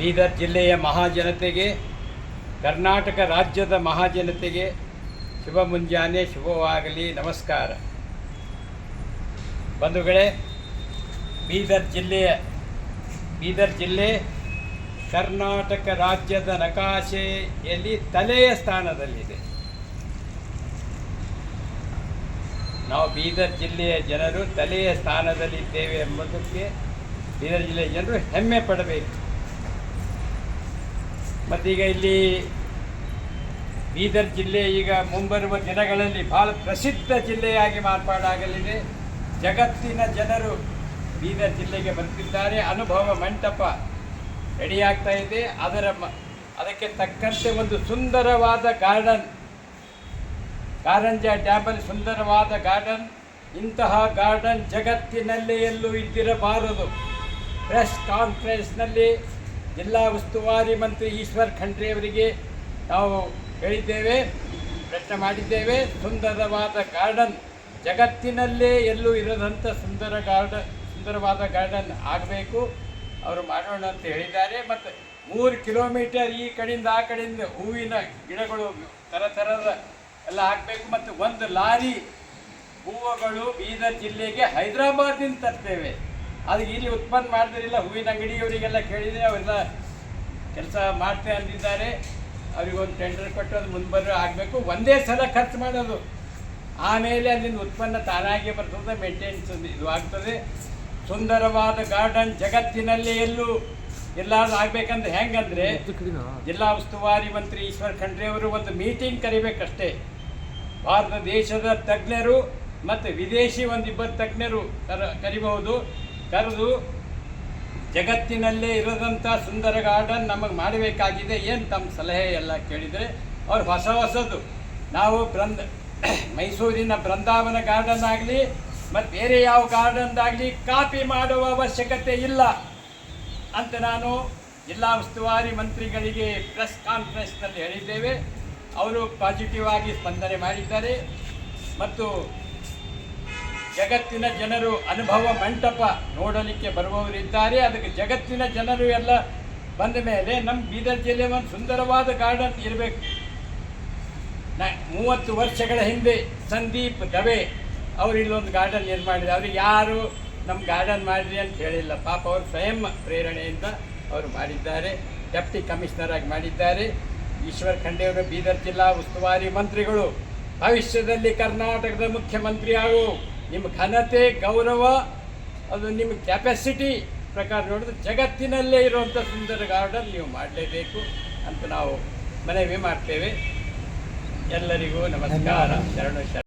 ಬೀದರ್ ಜಿಲ್ಲೆಯ ಮಹಾಜನತೆಗೆ, ಕರ್ನಾಟಕ ರಾಜ್ಯದ ಮಹಾಜನತೆಗೆ ಶುಭ ಮುಂಜಾನೆ, ಶುಭವಾಗಲಿ, ನಮಸ್ಕಾರ. ಬಂಧುಗಳೇ, ಬೀದರ್ ಜಿಲ್ಲೆಯ, ಬೀದರ್ ಜಿಲ್ಲೆ ಕರ್ನಾಟಕ ರಾಜ್ಯದ ನಕಾಶೆಯಲ್ಲಿ ತಲೆಯ ಸ್ಥಾನದಲ್ಲಿದೆ. ನಾವು ಬೀದರ್ ಜಿಲ್ಲೆಯ ಜನರು ತಲೆಯ ಸ್ಥಾನದಲ್ಲಿದ್ದೇವೆ ಎಂಬುದಕ್ಕೆ ಬೀದರ್ ಜಿಲ್ಲೆಯ ಜನರು ಹೆಮ್ಮೆ ಪಡಬೇಕು. ಮತ್ತೀಗ ಇಲ್ಲಿ ಬೀದರ್ ಜಿಲ್ಲೆ ಈಗ ಮುಂಬರುವ ದಿನಗಳಲ್ಲಿ ಭಾಳ ಪ್ರಸಿದ್ಧ ಜಿಲ್ಲೆಯಾಗಿ ಮಾರ್ಪಾಡಾಗಲಿದೆ ಜಗತ್ತಿನ ಜನರು ಬೀದರ್ ಜಿಲ್ಲೆಗೆ ಬರ್ತಿದ್ದಾರೆ. ಅನುಭವ ಮಂಟಪ ರೆಡಿಯಾಗ್ತಾ ಇದೆ. ಅದರ ಅದಕ್ಕೆ ತಕ್ಕಂತೆ ಒಂದು ಸುಂದರವಾದ ಗಾರ್ಡನ್ ಕಾರಂಜ ಡ್ಯಾಮಲ್ಲಿ ಸುಂದರವಾದ ಗಾರ್ಡನ್ ಇಂತಹ ಗಾರ್ಡನ್ ಜಗತ್ತಿನಲ್ಲೇ ಎಲ್ಲೂ ಇದ್ದಿರಬಾರದು. ಪ್ರೆಸ್ ಕಾನ್ಫರೆನ್ಸ್ನಲ್ಲಿ ಜಿಲ್ಲಾ ಉಸ್ತುವಾರಿ ಮಂತ್ರಿ ಈಶ್ವರ್ ಖಂಡ್ರೆಯವರಿಗೆ ನಾವು ಹೇಳಿದ್ದೇವೆ, ಪ್ರಶ್ನೆ ಮಾಡಿದ್ದೇವೆ. ಸುಂದರವಾದ ಗಾರ್ಡನ್, ಜಗತ್ತಿನಲ್ಲೇ ಎಲ್ಲೂ ಇರದಂಥ ಸುಂದರ ಗಾರ್ಡನ್ ಸುಂದರವಾದ ಗಾರ್ಡನ್ ಆಗಬೇಕು. ಅವರು ಮಾಡೋಣ ಅಂತ ಹೇಳಿದ್ದಾರೆ. ಮತ್ತು ಮೂರು ಕಿಲೋಮೀಟರ್ ಈ ಕಡೆಯಿಂದ ಆ ಕಡೆಯಿಂದ ಹೂವಿನ ಗಿಡಗಳು ಥರ ಥರದ ಎಲ್ಲ ಹಾಕಬೇಕು ಮತ್ತು ಒಂದು ಲಾರಿ ಹೂವುಗಳು ಬೀದರ್ ಜಿಲ್ಲೆಗೆ ಹೈದರಾಬಾದಿಂದ ತರ್ತೇವೆ. ಅದಕ್ಕೆ ಇಲ್ಲಿ ಉತ್ಪನ್ನ ಮಾಡ್ತಿರಲಿಲ್ಲ. ಹೂವಿನ ಅಂಗಡಿಯವರಿಗೆಲ್ಲ ಕೇಳಿದರೆ ಅವರೆಲ್ಲ ಕೆಲಸ ಮಾಡ್ತೇವೆ ಅಂದಿದ್ದಾರೆ. ಅವ್ರಿಗೊಂದು ಟೆಂಡರ್ ಕೊಟ್ಟು ಅದು ಮುಂದೆ ಬರೋ ಆಗಬೇಕು. ಒಂದೇ ಸಲ ಖರ್ಚು ಮಾಡೋದು. ಆಮೇಲೆ ಅಲ್ಲಿಂದ ಉತ್ಪನ್ನ ತಾನಾಗೆ ಬರ್ತದೆ ಮೇಂಟೆನೆನ್ಸ್ ಇದು ಆಗ್ತದೆ. ಸುಂದರವಾದ ಗಾರ್ಡನ್ ಜಗತ್ತಿನಲ್ಲಿ ಎಲ್ಲೂ ಎಲ್ಲಾದ್ರೂ ಆಗ್ಬೇಕಂದ್ರೆ ಹೆಂಗಂದ್ರೆ ಜಿಲ್ಲಾ ಉಸ್ತುವಾರಿ ಮಂತ್ರಿ ಈಶ್ವರ್ ಖಂಡ್ರೆ ಅವರು ಒಂದು ಮೀಟಿಂಗ್ ಕರಿಬೇಕಷ್ಟೇ. ಭಾರತ ದೇಶದ ತಜ್ಞರು ಮತ್ತು ವಿದೇಶಿ ಒಂದಿಬ್ಬರು ತಜ್ಞರು ಕರ ಕರಿಬಹುದು. ಕರೆದು ಜಗತ್ತಿನಲ್ಲೇ ಇರದಂಥ ಸುಂದರ ಗಾರ್ಡನ್ ನಮಗೆ ಮಾಡಬೇಕಾಗಿದೆ ಏನು ತಮ್ಮ ಸಲಹೆ ಎಲ್ಲ ಕೇಳಿದರೆ, ಅವ್ರು ಹೊಸ ಹೊಸದು. ನಾವು ಬೃಂದ ಮೈಸೂರಿನ ಬೃಂದಾವನ ಗಾರ್ಡನ್ ಆಗಲಿ ಮತ್ತು ಬೇರೆ ಯಾವ ಗಾರ್ಡನ್ದಾಗಲಿ ಕಾಪಿ ಮಾಡುವ ಅವಶ್ಯಕತೆ ಇಲ್ಲ ಅಂತ ನಾನು ಜಿಲ್ಲಾ ಉಸ್ತುವಾರಿ ಮಂತ್ರಿಗಳಿಗೆ ಪ್ರೆಸ್ ಕಾನ್ಫರೆನ್ಸ್ನಲ್ಲಿ ಹೇಳಿದ್ದೇವೆ. ಅವರು ಪಾಸಿಟಿವ್ ಆಗಿ ಸ್ಪಂದನೆ ಮಾಡಿದ್ದಾರೆ. ಮತ್ತು ಜಗತ್ತಿನ ಜನರು ಅನುಭವ ಮಂಟಪ ನೋಡಲಿಕ್ಕೆ ಬರುವವರಿದ್ದಾರೆ ಅದಕ್ಕೆ ಜಗತ್ತಿನ ಜನರು ಎಲ್ಲ ಬಂದ ಮೇಲೆ ನಮ್ಮ ಬೀದರ್ ಜಿಲ್ಲೆ ಒಂದು ಸುಂದರವಾದ ಗಾರ್ಡನ್ ಇರಬೇಕು. ಮೂವತ್ತು ವರ್ಷಗಳ ಹಿಂದೆ ಸಂದೀಪ್ ದವೆ ಅವರು ಇಲ್ಲೊಂದು ಗಾರ್ಡನ್ ಏನು ಮಾಡಿದ್ರು. ಅವ್ರಿಗೆ ಯಾರು ನಮ್ಮ ಗಾರ್ಡನ್ ಮಾಡಿರಿ ಅಂತ ಹೇಳಿಲ್ಲ. ಪಾಪ ಅವರು ಸ್ವಯಂ ಪ್ರೇರಣೆಯಿಂದ ಅವರು ಮಾಡಿದ್ದಾರೆ. ಡೆಪ್ಟಿ ಕಮಿಷನರ್ ಆಗಿ ಮಾಡಿದ್ದಾರೆ. ಈಶ್ವರ್ ಖಂಡೆಯವರು ಬೀದರ್ ಜಿಲ್ಲಾ ಉಸ್ತುವಾರಿ ಮಂತ್ರಿಗಳು, ಭವಿಷ್ಯದಲ್ಲಿ ಕರ್ನಾಟಕದ ಮುಖ್ಯಮಂತ್ರಿ ಆಗು. ನಿಮ್ಮ ಘನತೆ ಗೌರವ ಅದು ನಿಮ್ಮ ಕೆಪಾಸಿಟಿ ಪ್ರಕಾರ ನೋಡಿದ್ರೆ ಜಗತ್ತಿನಲ್ಲೇ ಇರುವಂಥ ಸುಂದರ ಗಾರ್ಡನ್ ನೀವು ಮಾಡಲೇಬೇಕು ಅಂತ ನಾವು ಮನವಿ ಮಾಡ್ತೇವೆ. ಎಲ್ಲರಿಗೂ ನಮಸ್ಕಾರ. ಶರಣು ಶರಣ.